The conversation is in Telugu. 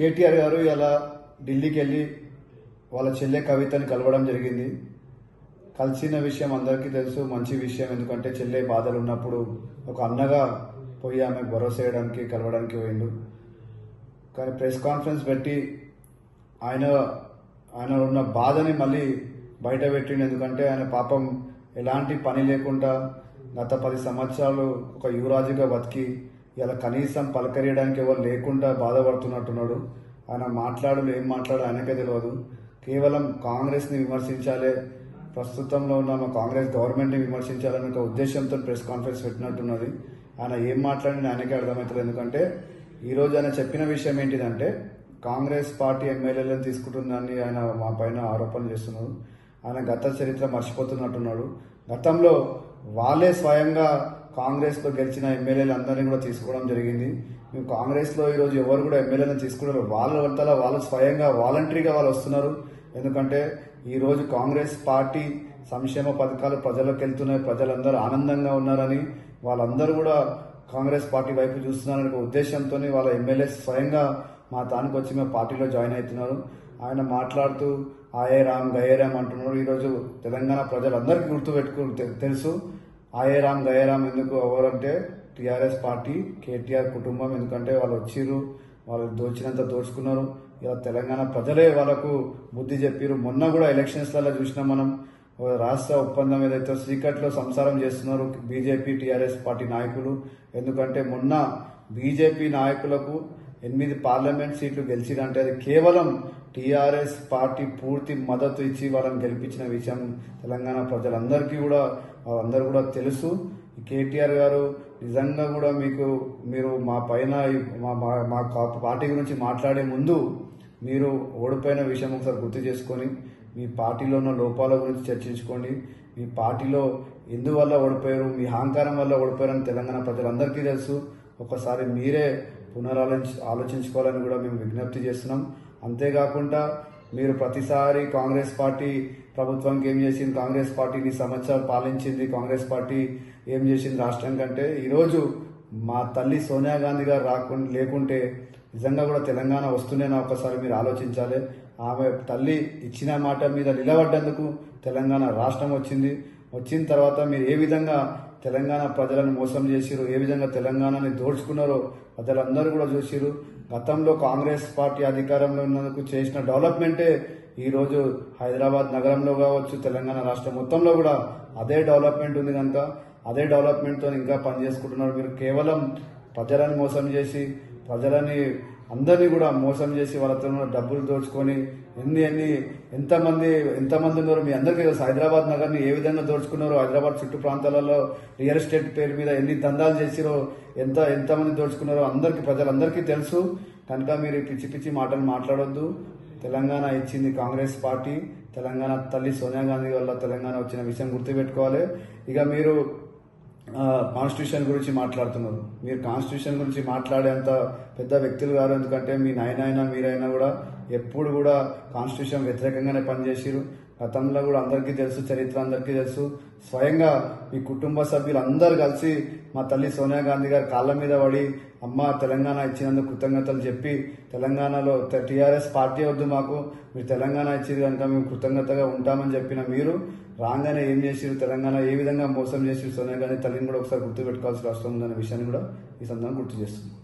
కేటీఆర్ గారు ఇలా ఢిల్లీకి వెళ్ళి వాళ్ళ చెల్లె కవితని కలవడం జరిగింది. కలిసిన విషయం అందరికీ తెలుసు మంచి విషయం ఎందుకంటే చెల్లె బాధలు ఉన్నప్పుడు ఒక అన్నగా పోయి ఆమె భరోసా వేయడానికి కలవడానికి పోయిండు. కానీ ప్రెస్ కాన్ఫరెన్స్ పెట్టి ఆయన ఆయన ఉన్న బాధని మళ్ళీ బయట పెట్టిండు. ఎందుకంటే ఆయన పాపం ఎలాంటి పని లేకుండా గత పది సంవత్సరాలు ఒక యువరాజుగా బతికి ఇలా కనీసం పలకరియడానికి ఎవరు లేకుండా బాధపడుతున్నట్టున్నాడు. ఆయన మాట్లాడు ఏం మాట్లాడు ఆయనకే తెలియదు కేవలం కాంగ్రెస్ని విమర్శించాలే. ప్రస్తుతంలో ఉన్న మా కాంగ్రెస్ గవర్నమెంట్ని విమర్శించాలని ఒక ఉద్దేశంతో ప్రెస్ కాన్ఫరెన్స్ పెట్టినట్టున్నది. ఆయన ఏం మాట్లాడిన ఆయనకే అర్థమవుతుంది ఎందుకంటే ఈరోజు ఆయన చెప్పిన విషయం ఏంటిదంటే కాంగ్రెస్ పార్టీ ఎమ్మెల్యేలను తీసుకుంటుందని ఆయన మా పైన ఆరోపణలు చేస్తున్నారు. ఆయన గత చరిత్ర మర్చిపోతున్నట్టున్నాడు. గతంలో వాళ్ళే స్వయంగా కాంగ్రెస్లో గెలిచిన ఎమ్మెల్యేలు అందరినీ కూడా తీసుకోవడం జరిగింది. మేము కాంగ్రెస్లో ఈరోజు ఎవరు కూడా ఎమ్మెల్యేలను తీసుకున్నారు వాళ్ళ వంతల వాళ్ళు స్వయంగా వాలంటరీగా వాళ్ళు వస్తున్నారు. ఎందుకంటే ఈరోజు కాంగ్రెస్ పార్టీ సంక్షేమ పథకాలు ప్రజలకు వెళ్తున్నాయి. ప్రజలందరూ ఆనందంగా ఉన్నారని వాళ్ళందరూ కూడా కాంగ్రెస్ పార్టీ వైపు చూస్తున్నారనే ఉద్దేశంతో వాళ్ళ ఎమ్మెల్యే స్వయంగా మా తానికి వచ్చి మేము పార్టీలో జాయిన్ అవుతున్నారు. ఆయన మాట్లాడుతూ ఆయే రామ్ గయే రామ్ అంటున్నారు. ఈరోజు తెలంగాణ ప్రజలందరికీ గుర్తుపెట్టుకు తెలుసు. ఆయే గయరాం ఎందుకు ఎవరంటే టీఆర్ఎస్ పార్టీ కేటీఆర్ కుటుంబం ఎందుకంటే వాళ్ళు వచ్చిర్రు వాళ్ళు దోచినంత దోచుకున్నారు. ఇలా తెలంగాణ ప్రజలే వాళ్ళకు బుద్ధి చెప్పారు మొన్న కూడా ఎలక్షన్స్లలో చూసినాం మనం. రాష్ట్ర ఒప్పందం ఏదైతే సీకట్లో సంసారం చేస్తున్నారు బీజేపీ టీఆర్ఎస్ పార్టీ నాయకులు. ఎందుకంటే మొన్న బీజేపీ నాయకులకు ఎనిమిది పార్లమెంట్ సీట్లు గెలిచిరంటే అది కేవలం టీఆర్ఎస్ పార్టీ పూర్తి మద్దతు ఇచ్చి వాళ్ళని గెలిపించిన విషయం తెలంగాణ ప్రజలందరికీ కూడా వాళ్ళందరూ కూడా తెలుసు. కేటీఆర్ గారు నిజంగా కూడా మీకు మీరు మా పైన మా మా- మా పార్టీ గురించి మాట్లాడే ముందు మీరు ఓడిపోయిన విషయం ఒకసారి గుర్తు చేసుకొని మీ పార్టీలో ఉన్న లోపాల గురించి చర్చించుకోండి. మీ పార్టీలో ఎందువల్ల ఓడిపోయారు మీ అహంకారం వల్ల ఓడిపోయారని తెలంగాణ ప్రజలందరికీ తెలుసు. ఒకసారి మీరే పునరాలోచి ఆలోచించుకోవాలని కూడా మేము విజ్ఞప్తి చేస్తున్నాం. అంతేకాకుండా మీరు ప్రతిసారి కాంగ్రెస్ పార్టీ ప్రభుత్వానికి ఏం చేసింది? కాంగ్రెస్ పార్టీని సంవత్సరాలు పాలించింది కాంగ్రెస్ పార్టీ. ఏం చేసింది రాష్ట్రం కంటే? ఈరోజు మా తల్లి సోనియా గాంధీ గారు రాకుండా లేకుంటే నిజంగా కూడా తెలంగాణ వస్తుందేనా ఒకసారి మీరు ఆలోచించాలి. ఆమె తల్లి ఇచ్చిన మాట మీద నిలబడ్డందుకు తెలంగాణ రాష్ట్రం వచ్చింది. వచ్చిన తర్వాత మీరు ఏ విధంగా తెలంగాణ ప్రజలను మోసం చేసిరు ఏ విధంగా తెలంగాణని దోడ్చుకున్నారో ప్రజలందరూ కూడా చూసిరు గతంలో కాంగ్రెస్ పార్టీ అధికారంలో ఉన్నందుకు చేసిన డెవలప్మెంటే ఈరోజు హైదరాబాద్ నగరంలో కావచ్చు తెలంగాణ రాష్ట్రం మొత్తంలో కూడా అదే డెవలప్మెంట్ ఉంది కనుక అదే డెవలప్మెంట్తో ఇంకా పనిచేసుకుంటున్నారు. మీరు కేవలం ప్రజలను మోసం చేసి ప్రజలని అందరినీ కూడా మోసం చేసి వాళ్ళతో డబ్బులు దోచుకొని ఎన్ని ఎన్ని ఎంతమంది ఎంతమంది ఉన్నారో మీ అందరికీ తెలుసు. హైదరాబాద్ నగర్ని ఏ విధంగా దోచుకున్నారో హైదరాబాద్ చుట్టూ ప్రాంతాలలో రియల్ ఎస్టేట్ పేరు మీద ఎన్ని దందాలు చేసిరో ఎంత ఎంతమంది దోచుకున్నారో అందరికీ ప్రజలందరికీ తెలుసు. కనుక మీరు పిచ్చి పిచ్చి మాటలు మాట్లాడొద్దు. తెలంగాణ ఇచ్చింది కాంగ్రెస్ పార్టీ. తెలంగాణ తల్లి సోనియా గాంధీ వల్ల తెలంగాణ వచ్చిన విషయం గుర్తుపెట్టుకోవాలి. ఇక మీరు కాన్స్టిట్యూషన్ గురించి మాట్లాడుతున్నారు. మీరు కాన్స్టిట్యూషన్ గురించి మాట్లాడేంత పెద్ద వ్యక్తులు గారు ఎందుకంటే మీ నాయనైనా మీరైనా కూడా ఎప్పుడు కూడా కాన్స్టిట్యూషన్ వ్యతిరేకంగానే పనిచేసిరు గతంలో కూడా అందరికీ తెలుసు చరిత్ర అందరికీ తెలుసు. స్వయంగా మీ కుటుంబ సభ్యులు కలిసి మా తల్లి సోనియా గాంధీ గారి కాళ్ళ మీద పడి అమ్మ తెలంగాణ ఇచ్చినందుకు కృతజ్ఞతలు చెప్పి తెలంగాణలో టీఆర్ఎస్ పార్టీ వద్దు మాకు మీరు తెలంగాణ ఇచ్చింది కనుక మేము కృతజ్ఞతగా ఉంటామని చెప్పిన మీరు రాగానే ఏం చేసిరు తెలంగాణ ఏ విధంగా మోసం చేసి సోనియా గాంధీ తల్లిని కూడా ఒకసారి గుర్తుపెట్టుకోవాల్సిన అవసరం ఉందనే విషయాన్ని కూడా ఈ సందర్భంగా గుర్తు చేస్తుంది.